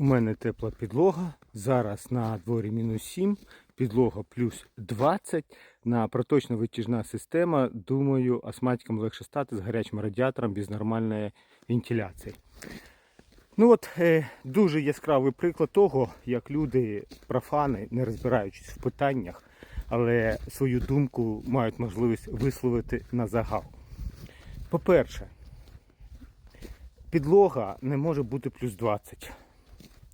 У мене тепла підлога. Зараз на дворі мінус 7, підлога плюс 20. На проточна витяжна система. Думаю, астматикам легше стати з гарячим радіатором без нормальної вентиляції. Ну от е, дуже яскравий приклад того, як люди, профани, не розбираючись в питаннях, але свою думку мають можливість висловити на загал. По-перше, підлога не може бути плюс 20.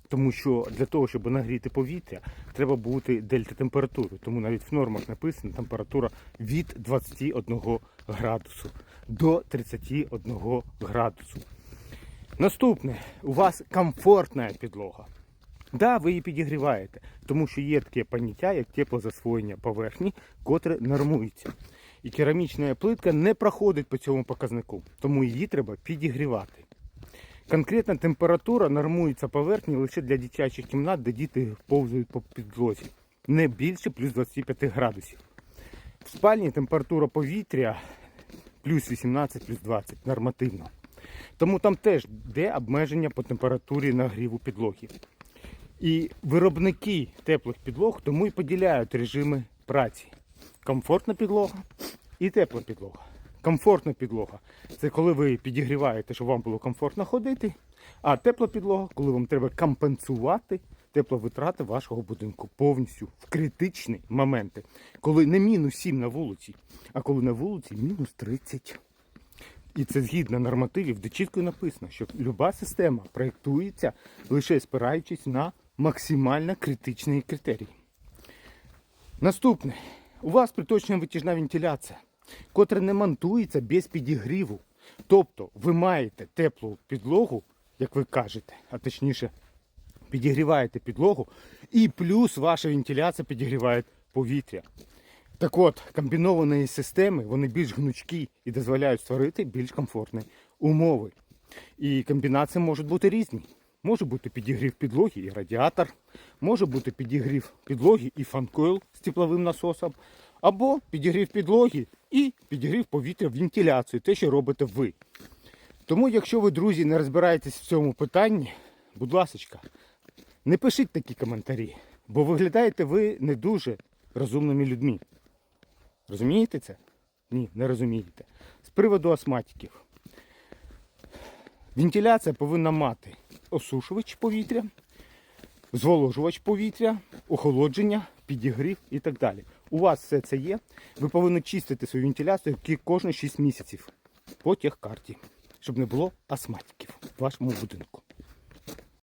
Тому що для того, щоб нагріти повітря, треба бути дельта температури. Тому навіть в нормах написано температура від 21 градусу до 31 градусу. Наступне, у вас комфортна підлога. Да, ви її підігріваєте, тому що є таке поняття, як теплозасвоєння поверхні, котре нормується. І керамічна плитка не проходить по цьому показнику, тому її треба підігрівати. Конкретна температура нормується поверхні лише для дитячих кімнат, де діти повзають по підлозі. Не більше плюс 25 градусів. В спальні температура повітря плюс 18, плюс 20 нормативно. Тому там теж йде обмеження по температурі нагріву підлоги. І виробники теплих підлог тому і поділяють режими праці. Комфортна підлога і тепла підлога. Комфортна підлога це коли ви підігріваєте, щоб вам було комфортно ходити. А тепла підлога, коли вам треба компенсувати тепловитрати вашого будинку повністю в критичні моменти. Коли не мінус 7 на вулиці, а коли на вулиці мінус 30. І це згідно нормативів, де чітко написано, що люба система проєктується лише спираючись на максимально критичні критерії. Наступне. У вас приточна витяжна вентиляція, котра не монтується без підігріву. Тобто ви маєте теплу підлогу, як ви кажете, а точніше, підігріваєте підлогу, і плюс ваша вентиляція підігріває повітря. Так от, комбіновані системи вони більш гнучкі і дозволяють створити більш комфортні умови. І комбінації можуть бути різні. Може бути підігрів підлоги і радіатор, може бути підігрів підлоги і фанкойл з тепловим насосом, або підігрів підлоги і підігрів повітря вентиляцію, те, що робите ви. Тому, якщо ви, друзі, не розбираєтесь в цьому питанні, будь ласка, не пишіть такі коментарі, бо виглядаєте ви не дуже розумними людьми. Розумієте це? Ні, не розумієте. З приводу астматиків. Вентиляція повинна мати осушувач повітря, зволожувач повітря, охолодження, підігрів і так далі. У вас все це є. Ви повинні чистити свою вентиляцію кожні 6 місяців по техкарті, щоб не було астматиків в вашому будинку.